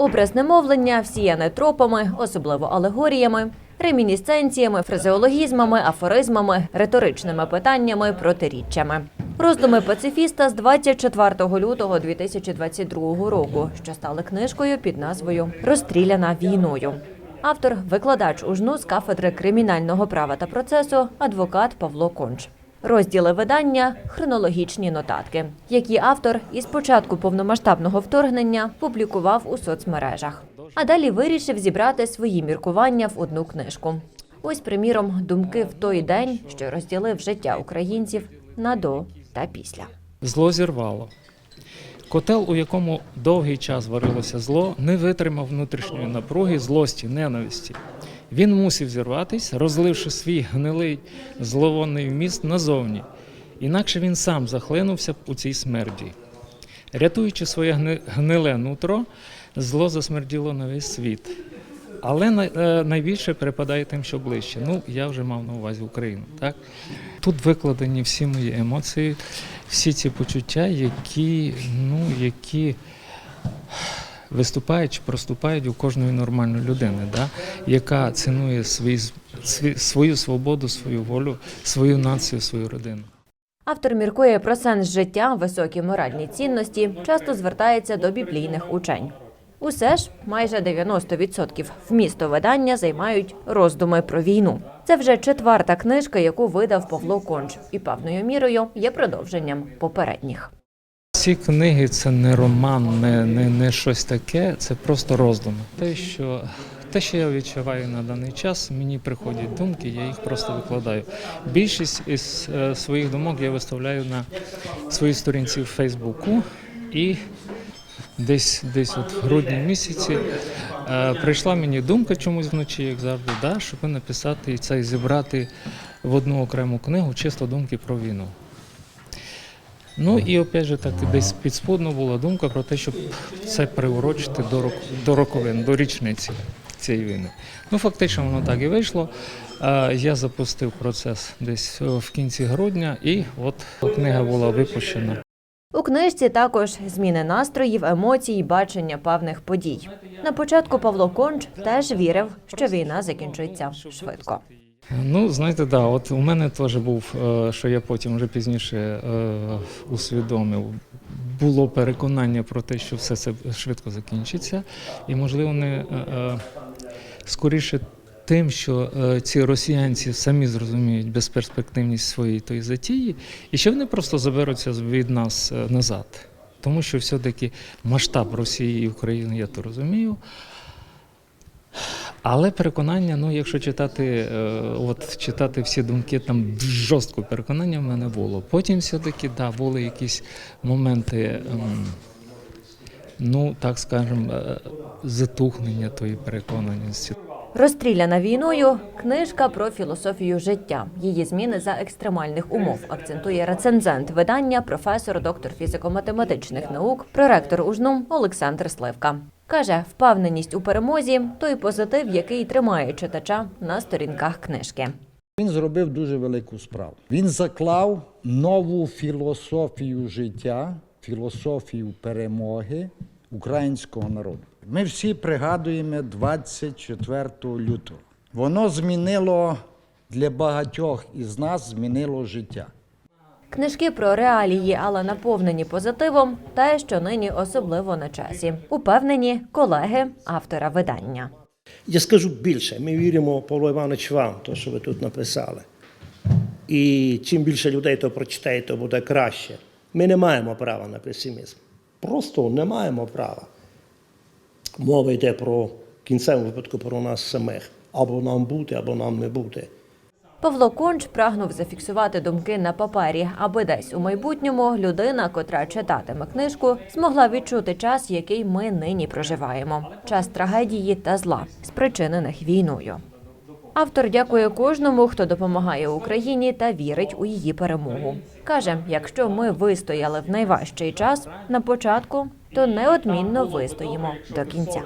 Образне мовлення всіяне тропами, особливо алегоріями, ремінісценціями, фразеологізмами, афоризмами, риторичними питаннями, протиріччями. Роздуми пацифіста з 24 лютого 2022 року, що стали книжкою під назвою Розстріляна війною. Автор викладач УЖНУ з кафедри кримінального права та процесу, адвокат Павло Конч. Розділи видання хронологічні нотатки, які автор із початку повномасштабного вторгнення публікував у соцмережах. А далі вирішив зібрати свої міркування в одну книжку. Ось, приміром, думки в той день, що розділив життя українців на до та після. Зло зірвало. Котел, у якому довгий час варилося зло, не витримав внутрішньої напруги, злості, ненависті. Він мусив зірватися, розливши свій гнилий зловонний вміст назовні. Інакше він сам захлинувся б у цій смерді. Рятуючи своє гниле нутро, зло засмерділо на весь світ. Але е, найбільше припадає тим, що ближче. Ну, я вже мав на увазі Україну. Так? Тут викладені всі мої емоції, всі ці почуття, які, ну, які виступають чи проступають у кожної нормальної людини, да? яка цінує свій, свою свободу, свою волю, свою націю, свою родину. Автор міркує про сенс життя, високі моральні цінності, часто звертається до біблійних учень. Усе ж майже 90% вмісту видання займають роздуми про війну. Це вже четверта книжка, яку видав Павло Конч, і певною мірою є продовженням попередніх. Ці книги це не роман, не, не, не щось таке, це просто роздуми. Те, що, те, що я відчуваю на даний час, мені приходять думки, я їх просто викладаю. Більшість із е, своїх думок я виставляю на своїй сторінці в Фейсбуку і десь, десь от в грудні місяці е, прийшла мені думка чомусь вночі, як завжди, да, щоб написати це і зібрати в одну окрему книгу чисто думки про війну. Ну і опять же так десь підспудно була думка про те, щоб це приурочити до рок до роковин, до річниці цієї війни. Ну фактично воно так і вийшло. Я запустив процес десь е, в кінці грудня, і от книга була випущена. У книжці також зміни настроїв, емоцій, бачення певних подій. На початку Павло Конч теж вірив, що війна закінчиться швидко. Ну, знаєте, да, от у мене теж був, е, що я потім вже пізніше е, усвідомив. Було переконання про те, що все це швидко закінчиться, і можливо не е, скоріше тим, що ці росіянці самі зрозуміють безперспективність своєї тої затії, і що вони просто заберуться від нас назад. Тому що все-таки масштаб Росії і України, я то розумію. Але переконання, ну якщо читати, е, от читати всі думки, там жорстко переконання в мене було. Потім все-таки да, були якісь моменти, ем, ну так скажемо, е, затухнення тої переконаності. Розстріляна війною книжка про філософію життя, її зміни за екстремальних умов, акцентує рецензент видання, професор, доктор фізико-математичних наук, проректор УЖНУ Олександр Сливка. Каже, впевненість у перемозі той позитив, який тримає читача на сторінках книжки. Він зробив дуже велику справу. Він заклав нову філософію життя, філософію перемоги українського народу. Ми всі пригадуємо 24 лютого. Воно змінило для багатьох із нас змінило життя. Книжки про реалії, але наповнені позитивом, те, що нині особливо на часі. Упевнені колеги автора видання. Я скажу більше, ми віримо, Павло Іванович, вам, то, що ви тут написали. І чим більше людей то прочитає, то буде краще. Ми не маємо права на песимізм. Просто не маємо права. Мова йде про кінцевому випадку про нас самих. Або нам бути, або нам не бути. Павло Конч прагнув зафіксувати думки на папері, аби десь у майбутньому людина, котра читатиме книжку, змогла відчути час, який ми нині проживаємо час трагедії та зла, спричинених війною. Автор дякує кожному, хто допомагає Україні та вірить у її перемогу. Каже, якщо ми вистояли в найважчий час на початку, то неодмінно вистоїмо до кінця.